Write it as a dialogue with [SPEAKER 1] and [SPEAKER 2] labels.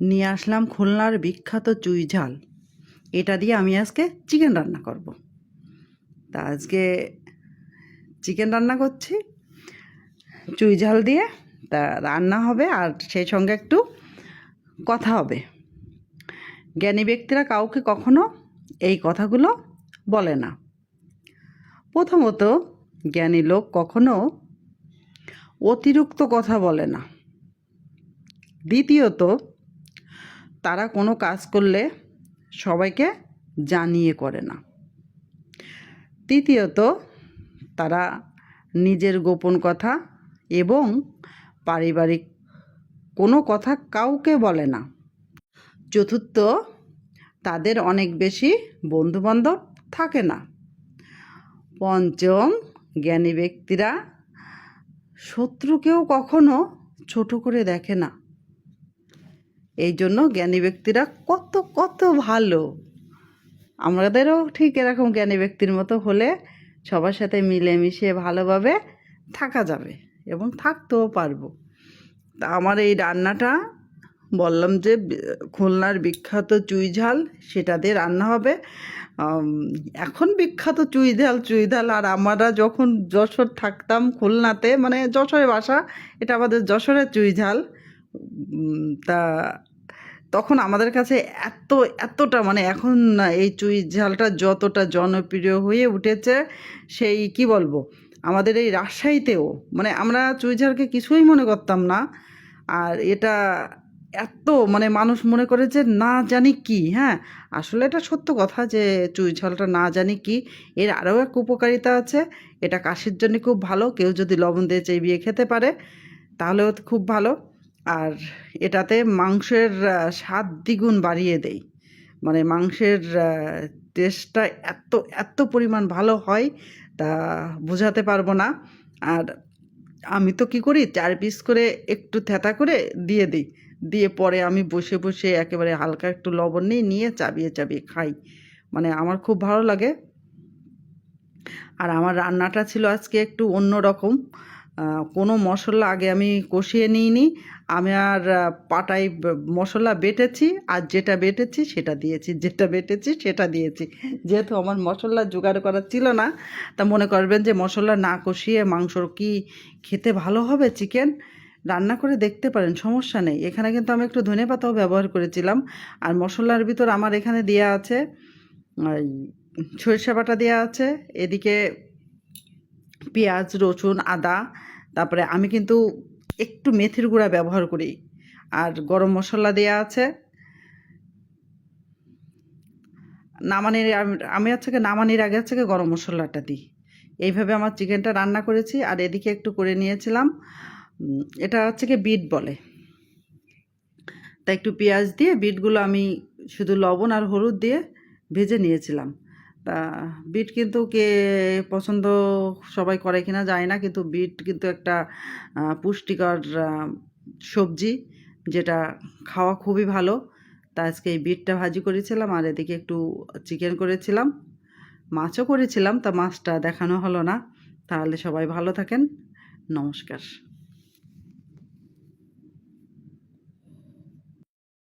[SPEAKER 1] নিয়ে আসলাম খুলনার বিখ্যাত চুই ঝাল। এটা দিয়ে আমি আজকে চিকেন রান্না করব। তা আজকে চিকেন রান্না করছি, চুই ঝাল দিয়ে, তা রান্না হবে আর সেই সঙ্গে একটু কথা হবে। জ্ঞানী ব্যক্তিরা কাউকে কখনো এই কথাগুলো বলে না। প্রথমত, জ্ঞানী লোক কখনো অতিরিক্ত কথা বলে না। দ্বিতীয়ত তারা কোনো কাজ করলে সবাইকে জানিয়ে করে না। তৃতীয়ত, তারা নিজের গোপন কথা এবং পারিবারিক কোনো কথা কাউকে বলে না। চতুর্থ, তাদের অনেক বেশি বন্ধুবান্ধব থাকে না। পঞ্চম, জ্ঞানী ব্যক্তিরা শত্রুকেও কখনো ছোট করে দেখে না। এই জন্য জ্ঞানী ব্যক্তিরা কত কত ভালো। আমাদেরও ঠিক এরকম জ্ঞানী ব্যক্তির মতো হলে সবার সাথে মিলেমিশে ভালোভাবে থাকা যাবে এবং থাকতেও পারব। তা আমার এই রান্নাটা বললাম যে খুলনার বিখ্যাত চুই ঝাল, সেটা দিয়ে রান্না হবে। এখন বিখ্যাত চুই ঝাল চুই ঝাল আর আমরা যখন যশোর থাকতাম খুলনাতে মানে যশোরে বাসা, এটা আমাদের যশোরের চুই ঝাল। তা তখন আমাদের কাছে এত, এতটা মানে এখন এই চুই ঝালটা যতটা জনপ্রিয় হয়ে উঠেছে, সেই কি বলব? আমাদের এই রাজশাহীতেও মানে আমরা চুই ঝালকে কিছুই মনে করতাম না। আর এটা এত মানে মানুষ মনে করে যে না জানি কি হ্যাঁ? আসলে এটা সত্য কথা যে চুই ঝালটা না জানি কি। এর আরও এক উপকারিতা আছে, এটা কাশির জন্য খুব ভালো। কেউ যদি লবণ দিয়ে চেবিয়ে খেতে পারে, তাহলেও খুব ভালো। আর এটাতে মাংসের স্বাদ দ্বিগুণ বাড়িয়ে দেয় মানে মাংসের টেস্টটা এত এত পরিমাণ ভালো হয়, তা বোঝাতে পারব না। আর আমি তো কী করি, চার পিস করে একটু থেতা করে দিয়ে দিই। দিয়ে পরে আমি বসে বসে একেবারে হালকা একটু লবণ নিয়ে নিয়ে চাবিয়ে চাবিয়ে খাই। মানে আমার খুব ভালো লাগে। আর আমার রান্নাটা ছিল আজকে একটু অন্য রকম কোনো মশলা আগে আমি কষিয়ে নিইনি। আমি আর পাটায় মশলা বেটেছি আর যেটা বেটেছি সেটা দিয়েছি, যেটা বেটেছি সেটা দিয়েছি। যেহেতু আমার মশলা জোগাড় করা ছিল না, তা মনে করবেন যে মশলা না কষিয়ে মাংস কি খেতে ভালো হবে চিকেন? রান্না করে দেখতে পারেন, সমস্যা নেই। এখানে কিন্তু আমি একটু ধনে পাতাও ব্যবহার করেছিলাম। আর মশলার ভিতর আমার এখানে দেওয়া আছে সরিষা বাটা দেওয়া আছে। এদিকে পেঁয়াজ, রসুন, আদা তারপরে আমি কিন্তু একটু মেথির গুঁড়া ব্যবহার করি। আর গরম মশলা দেওয়া আছে। নামানির আমি হচ্ছে নামানির আগে হচ্ছে গরম মশলাটা দিই। এইভাবে আমার চিকেনটা রান্না করেছি আর এদিকে একটু করে নিয়েছিলাম। এটা হচ্ছে কি বিট বলে। তা একটু পেঁয়াজ দিয়ে বিটগুলো আমি শুধু লবণ আর হলুদ দিয়ে ভেজে নিয়েছিলাম। তা বিট কিন্তু কে পছন্দ সবাই করে কিনা যায় না, কিন্তু বিট কিন্তু একটা পুষ্টিকর সবজি যেটা খাওয়া খুবই ভালো। তা আজকে এই বিটটা ভাজি করেছিলাম আর এদিকে একটু চিকেন করেছিলাম, মাছও করেছিলাম, তা মাছটা দেখানো হলো না। তাহলে সবাই ভালো থাকেন। নমস্কার।